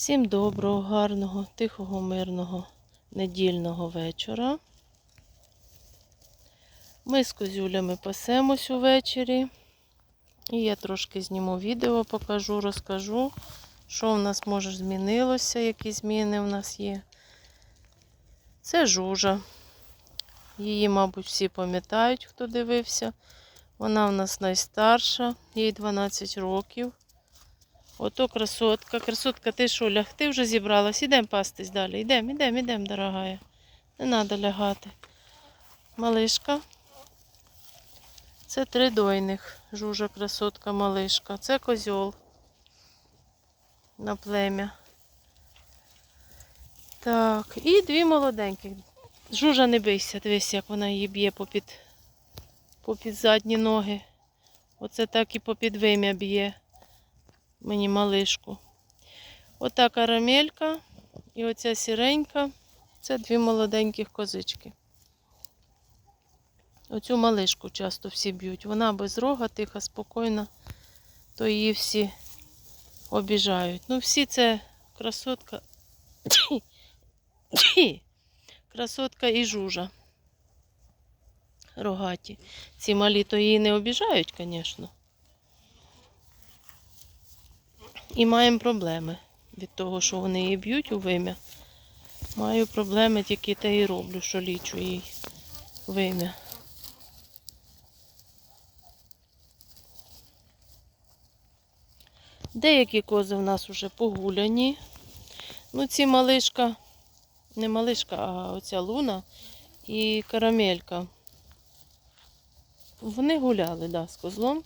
Всім доброго, гарного, тихого, мирного, недільного вечора. Ми з козюлями пасемось увечері. І я трошки зніму відео, покажу, розкажу, що в нас може змінилося, які зміни в нас є. Це жужа. Її, мабуть, всі пам'ятають, хто дивився. Вона в нас найстарша, їй 12 років. Ото красотка. Красотка, ти що, лягти вже зібралась? Ідемо пастись далі. Ідемо, ідемо, ідемо, дорогая. Не треба лягати. Малишка. Це тридойних. Жужа, красотка, малишка. Це козьол. На плем'я. Так, і дві молоденьких. Жужа, не бийся, дивись, як вона її б'є попід, попід задні ноги. Оце так і попід вим'я б'є мені малишку. Ота карамелька і оця сіренька це дві молоденьких козички. Оцю малишку часто всі б'ють. Вона без рога, тиха, спокійна, то її всі обіжають. Ну, всі це красотка. красотка і жужа. Рогаті. Ці малі то її не обіжають, звісно. І маємо проблеми від того, що вони її б'ють у вим'я. Маю проблеми, тільки те і роблю, що лічу їй вим'я. Деякі кози в нас вже погуляні. Ну, ці малишка, не малишка, а оця луна і карамелька. Вони гуляли, да, з козлом.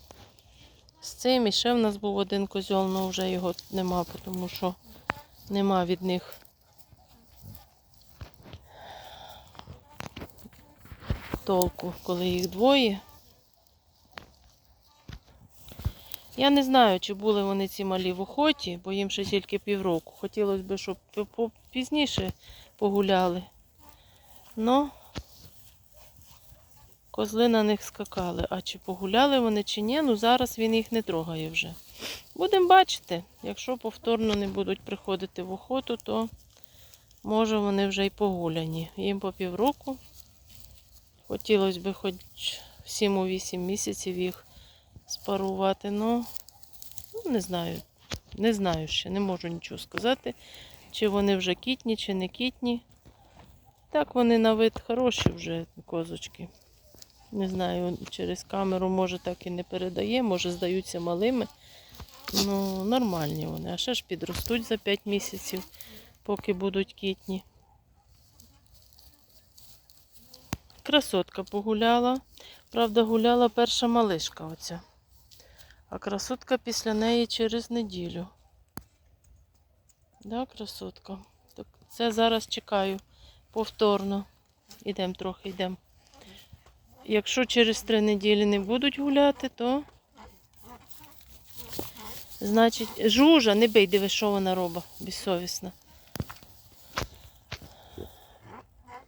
З цим і ще в нас був один козьол, але вже його нема, тому що нема від них толку, коли їх двоє. Я не знаю, чи були вони ці малі в охоті, бо їм ще тільки півроку. Хотілося б, щоб пізніше погуляли. Но козли на них скакали. А чи погуляли вони, чи ні, ну зараз він їх не трогає вже. Будемо бачити, якщо повторно не будуть приходити в охоту, то може вони вже й погуляні. Їм по півроку. Хотілося б хоч 7-8 місяців їх спарувати, ну, не знаю. Не знаю ще, не можу нічого сказати, чи вони вже кітні, чи не кітні. Так вони на вид хороші вже козочки. Не знаю, через камеру може так і не передає, може здаються малими. Ну, нормальні вони. А ще ж підростуть за 5 місяців, поки будуть кітні. Красотка погуляла. Правда, гуляла перша малишка оця. А красотка після неї через неділю. Да, красотка? Так, це зараз чекаю повторно. Ідемо трохи, йдемо. Якщо через три неділі не будуть гуляти, то значить, жужа, не бий, диви, що вона робить, безсовісна.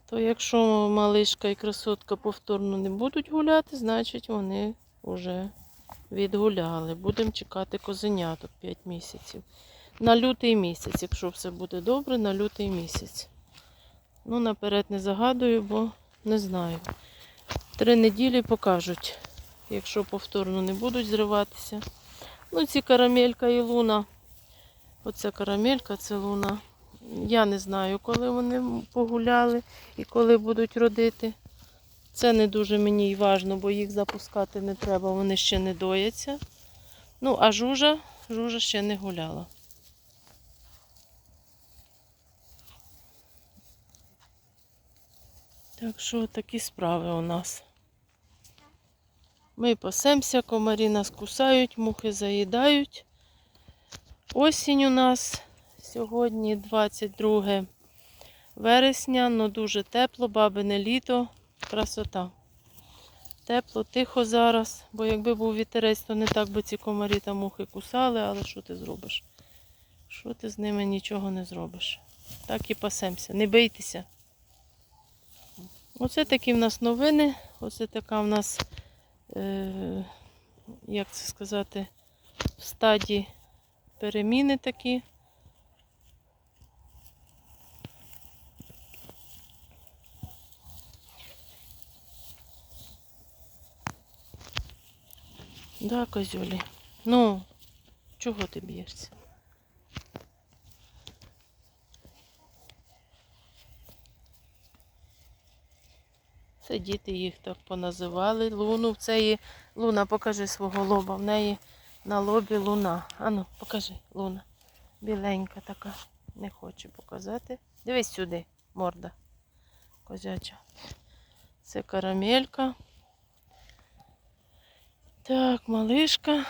То якщо малишка і красотка повторно не будуть гуляти, значить вони вже відгуляли. Будемо чекати козеняток 5 місяців. На лютий місяць, якщо все буде добре, на лютий місяць. Ну, наперед не загадую, бо не знаю. Три неділі покажуть, якщо повторно не будуть зриватися. Ну, ці карамелька і луна. Оця карамелька, це луна. Я не знаю, коли вони погуляли і коли будуть родити. Це не дуже мені й важно, бо їх запускати не треба, вони ще не дояться. Ну, а жужа, жужа ще не гуляла. Так що такі справи у нас. Ми пасемося, комарі нас кусають, мухи заїдають. Осінь у нас сьогодні 22 вересня, але дуже тепло, бабине літо, красота. Тепло, тихо зараз, бо якби був вітерець, то не так би ці комарі та мухи кусали, але що ти зробиш? Що ти з ними нічого не зробиш? Так і пасемося. Не бийтеся. Оце такі в нас новини. Оце така в нас, е, як це сказати, в стадії переміни такі. Да, козюлі. Ну, чого ти б'єшся? Це діти їх так поназивали. Луну в цієї. Луна, покажи свого лоба. В неї на лобі луна. Ану, покажи, луна. Біленька така. Не хоче показати. Дивись сюди, морда. Козяча. Це карамелька. Так, малишка.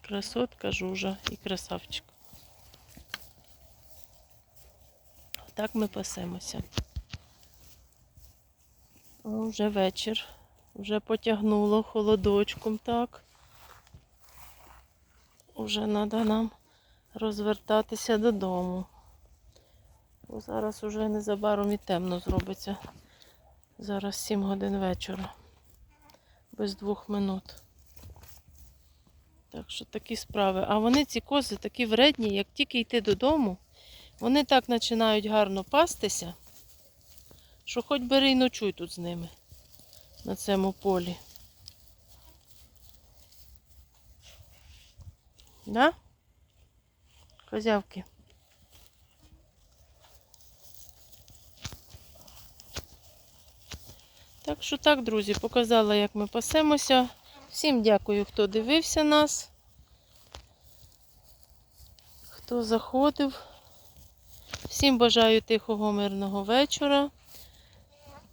Красотка, жужа і красавчик. Так ми пасемося. Вже вечір. Вже потягнуло холодочком, так. Уже треба нам розвертатися додому. Бо зараз уже незабаром і темно зробиться. Зараз 7 годин вечора. Без двох минут. Так що такі справи. А вони, ці кози, такі вредні, як тільки йти додому, вони так починають гарно пастися, що хоч бери й ночуй тут з ними на цьому полі. Да? Козявки. Так що так, друзі, показала, як ми пасемося. Всім дякую, хто дивився нас, хто заходив. Всім бажаю тихого, мирного вечора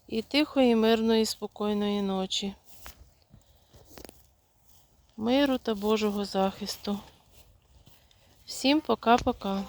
і тихої, мирної, спокійної ночі. Миру та Божого захисту. Всім пока-пока.